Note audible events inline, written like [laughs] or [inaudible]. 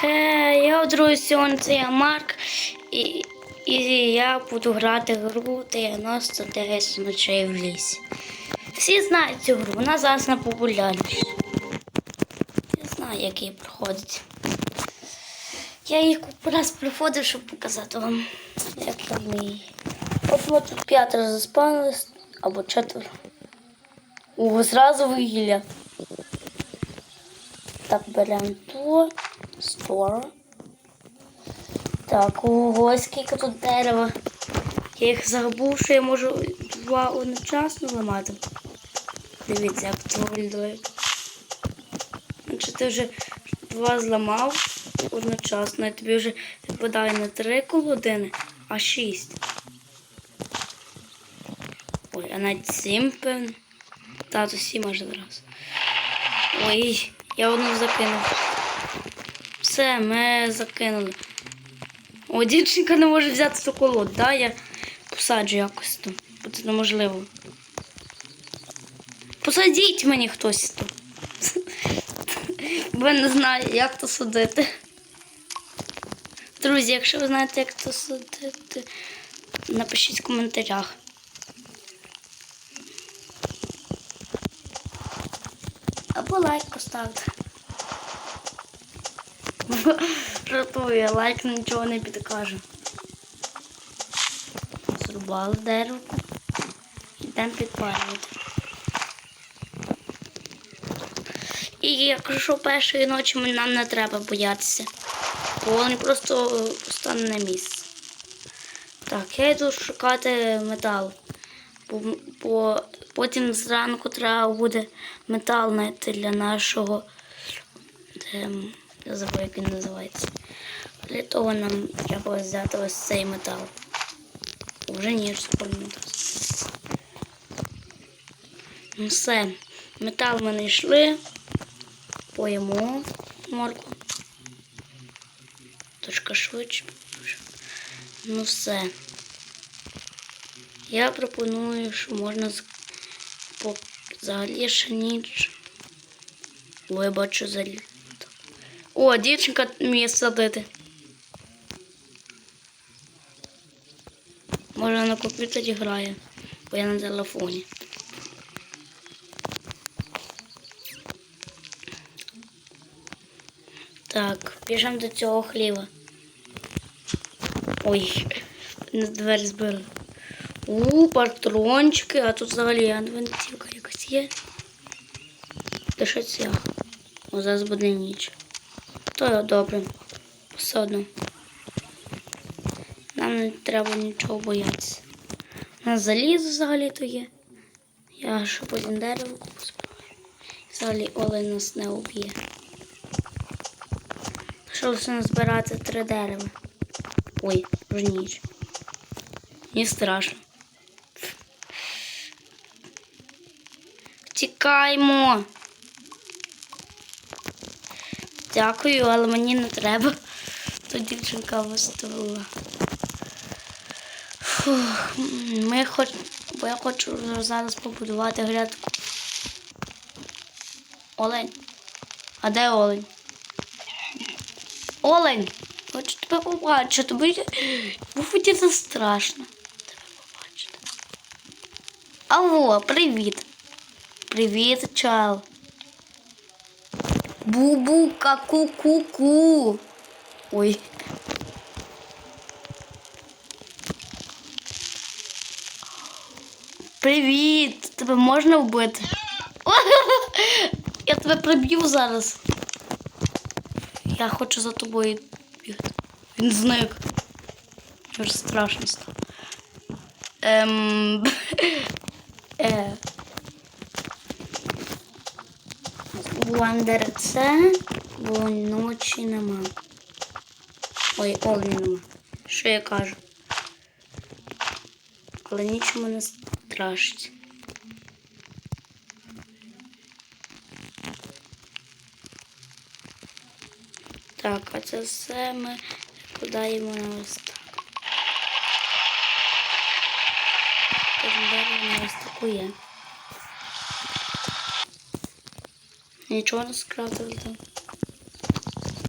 Хей, друзі, це я Марк, і, і я буду грати гру 99 ночей в лісі. Всі знають цю гру, вона зараз найпопулярніша. Я знаю, як її проходить. Я її раз приходив, щоб показати вам, як там її. От ми тут п'ятеро заспавнились, або четверо. О, зразу вугілля. Так, беремо то. Store. Так, ого, скільки тут дерева. Я їх забув, що я можу два одночасно ламати. Дивіться, як це виглядає. Якщо ти вже два зламав одночасно, і тобі вже випадає не три колодини, а шість. Ой, а навіть сім, певно. Та, то сім аж зараз. Ой, я одну закинув. Все, ми закинули. О, дівчинка не може взяти цю колоду, да? Я посаджу якось тут. Бо це неможливо. Посадіть мені хтось тут. Бо я не знаю, як то садити. Друзі, якщо ви знаєте, як то садити, напишіть в коментарях. Або лайк поставте. [laughs] Жартує, лайк нічого не підкаже. Зрубали дерево. Йдемо підпалювати. І якщо першої ночі нам не треба боятися. Бо вони просто е, стане на місце. Так, я йду шукати метал. Бо, бо потім зранку треба буде метал знайти для нашого. Де, я забув, як він називається. Для того нам треба взяти ось цей метал. Вже спорний метал. Ну все. Метал ми знайшли. Поїмо морку. Трошки швидше. Ну все. Я пропоную, що можна взагалі ще ніч. О, я бачу заліт. О, дівчинка вміє садити. Може на комп'ютері грає, бо я на телефоні. Так, біжимо до цього хліба. Ой, на двері збили. У, патрончики, а тут взагалі адвентівка якась є. Та що це? О, зараз буде ніч. То добре. Все одно. Нам не треба нічого боятися. У нас залізо взагалі-то є. Я ще потім дерево позбираю. Взагалі олень нас не уб'є. Лише назбирати три дерева. Ой, вже ніч. Не страшно. Тікаймо. Дякую, але мені не треба. То дівчинка виставила. Ми хоч... Бо я хочу зараз побудувати грядку. Олень. А де олень? Олень! Хочу тебе побачити, бо мені це страшно. Тебе побачити. Алло, привіт. Привіт, чал. Бу-бу, ку-ку-ку. Ой. Привіт! Тебе можна вбити? Я тебе приб'ю зараз. Я хочу за тобою бігти. Він зник. Дуже страшно стало. Ем... [laughs] Е... Вандер це, бо ночі нема. Ой, олені нема. Що я кажу? Але нічому не страшить. Так, а це все ми кидаємо на ось так. Дерево на ось таку є. Нічого не скрафтили там.